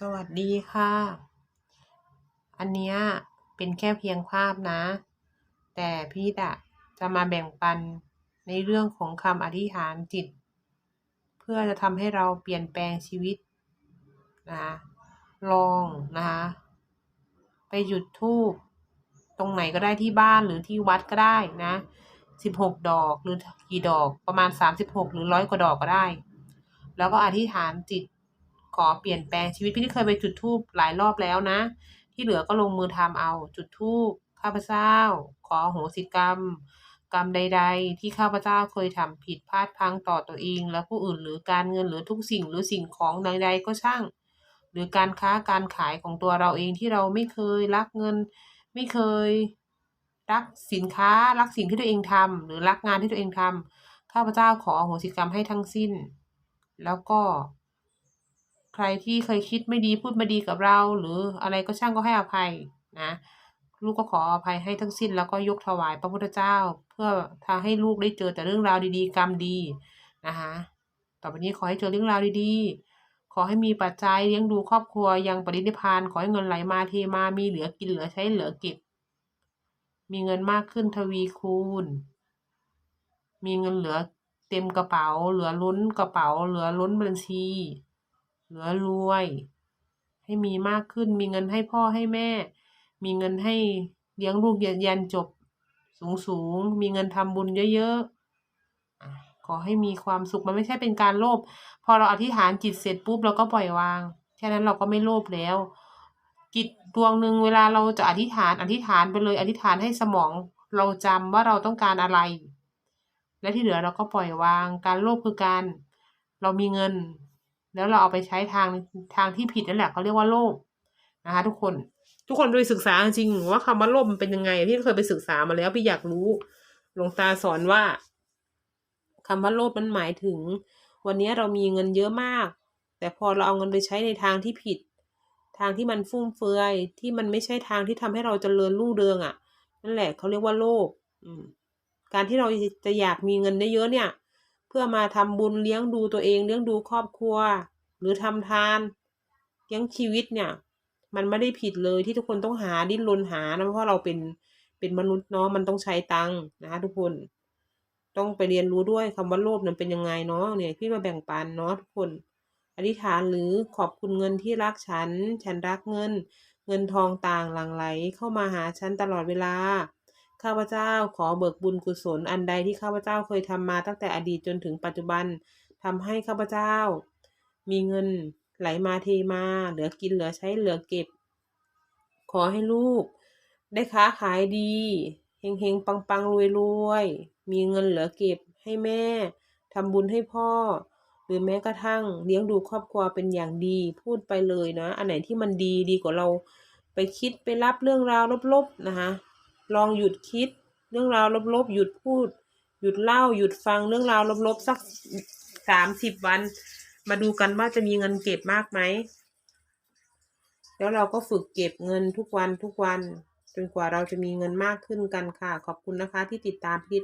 สวัสดีค่ะ อันเนี้ยเป็นแค่เพียงภาพนะ แต่พี่อะจะมาแบ่งปันในเรื่องของคำอธิษฐานจิต เพื่อจะทำให้เราเปลี่ยนแปลงชีวิตนะคะลองนะคะไปหยุดทูบตรงไหนก็ได้ที่บ้านหรือที่วัดก็ได้นะสิบหกดอกหรือกี่ดอกประมาณสามสิบหกหรือร้อยกว่าดอกก็ได้ แล้วก็อธิษฐานจิต ขอเปลี่ยนแปลงชีวิตพี่ที่เคยไปจุดธูปหลายรอบแล้วนะ ที่เหลือก็ลงมือทำเอาจุดธูปข้าพเจ้า ขอโหสิกรรม กรรมใด ๆ ที่ข้าพเจ้าเคยทำผิดพลาดพังต่อตัวเอง และผู้อื่นหรือการเงินหรือทุกสิ่งหรือสิ่งของใดๆก็ช่าง หรือการค้าการขายของตัวเราเองที่เราไม่เคยรักเงิน ไม่เคยรักสินค้ารักสิ่งที่ตัวเองทำหรือรักงานที่ตัวเองทำข้าพเจ้าขอโหสิกรรมให้ทั้งสิ้น แล้วก็ ใครที่เคยคิดไม่ดีพูดไม่ดีกับเรา หรืออะไรก็ช่างก็ให้อภัยนะลูกก็ขออภัยให้ทั้งสิ้นแล้วก็ยกถวายพระพุทธเจ้า เพื่อทำให้ลูกได้เจอแต่เรื่องราวดีๆ กรรมดีนะคะต่อไปนี้ขอให้เจอเรื่องราวดีๆ ขอให้มีปัจจัยเลี้ยงดูครอบครัวยังปรินิพานขอให้เงินไหลมาเทมามีเหลือกินเหลือใช้เหลือเก็บ มีเงินมากขึ้นทวีคูณ มีเงินเหลือเต็มกระเป๋า เหลือล้นกระเป๋า เหลือล้นบัญชี เหลือรวย ให้มีมากขึ้น มีเงินให้พ่อให้แม่ มีเงินให้เลี้ยงลูกยันจบสูงสูงๆมีเงินทำบุญเยอะๆขอให้มีความสุข มันไม่ใช่เป็นการโลภ พอเราอธิษฐานจิตเสร็จปุ๊บเราก็ปล่อยวาง แค่นั้นเราก็ไม่โลภแล้ว จิตดวงหนึ่งเวลาเราจะอธิษฐาน อธิษฐานไปเลย อธิษฐานให้สมองเราจำว่าเราต้องการอะไร และที่เหลือเราก็ปล่อยวาง การโลภคือการเรามีเงิน แล้วเราเอาไปใช้ทางทางที่ผิดนั่นแหละเขาเรียกว่าโลภนะคะ ทุกคนทุกคนไปศึกษาจริงว่าคำว่าโลภมันเป็นยังไง พี่เคยไปศึกษามาแล้วพี่อยากรู้หลวงตาสอนว่าคำว่าโลภมันหมายถึง วันนี้เรามีเงินเยอะมาก แต่พอเราเอาเงินไปใช้ในทางที่ผิด ทางที่มันฟุ่มเฟือยที่มันไม่ใช่ทางที่ทำให้เราเจริญรุ่งเรืองอะ่ะนั่นแหละเขาเรียกว่าโลภการที่เราจะอยากมีเงินได้เยอะเนี่ย พื่อมาทำบุญเลี้ยงดูตัวเองเลี้ยงดูครอบครัว หรือทำทานเลี้ยงชีวิตเนี่ย มันไม่ได้ผิดเลยที่ทุกคนต้องหาดิ้นรนหานะเพราะเราเป็นเป็นมนุษย์เนาะมันต้องใช้ตังค์นะคะทุกคนต้องไปเรียนรู้ด้วยคำว่าโลภนั้นเป็นยังไงเนาะเนี่ยพี่มาแบ่งปันเนาะทุกคน อธิษฐานหรือขอบคุณเงินที่รักฉัน ฉันรักเงิน เงินทองต่างหลั่งไหลเข้ามาหาฉันตลอดเวลา ข้าพเจ้าขอเบิกบุญกุศลอันใดที่ข้าพเจ้าเคยทำมาตั้งแต่อดีตจนถึงปัจจุบันทำให้ข้าพเจ้า มีเงินไหลมาเทมา เหลือกินเหลือใช้เหลือเก็บ ขอให้ลูก ได้ค้าขายดีเฮงเฮงปังปังรวยรวยมีเงินเหลือเก็บให้แม่ทำบุญให้พ่อ หรือแม้กระทั่งเลี้ยงดูครอบครัวเป็นอย่างดีพูดไปเลยนะ อันไหนที่มันดีดีกว่าเราไปคิดไปรับเรื่องราวลบๆนะคะ ลองหยุดคิด เรื่องราวลบๆ หยุดพูด หยุดเล่า หยุดฟังเรื่องราวลบๆสักสามสิบวัน มาดูกันว่าจะมีเงินเก็บมากไหม แล้วเราก็ฝึกเก็บเงินทุกวันทุกวัน จนกว่าเราจะมีเงินมากขึ้นกันค่ะ ขอบคุณนะคะที่ติดตามพีท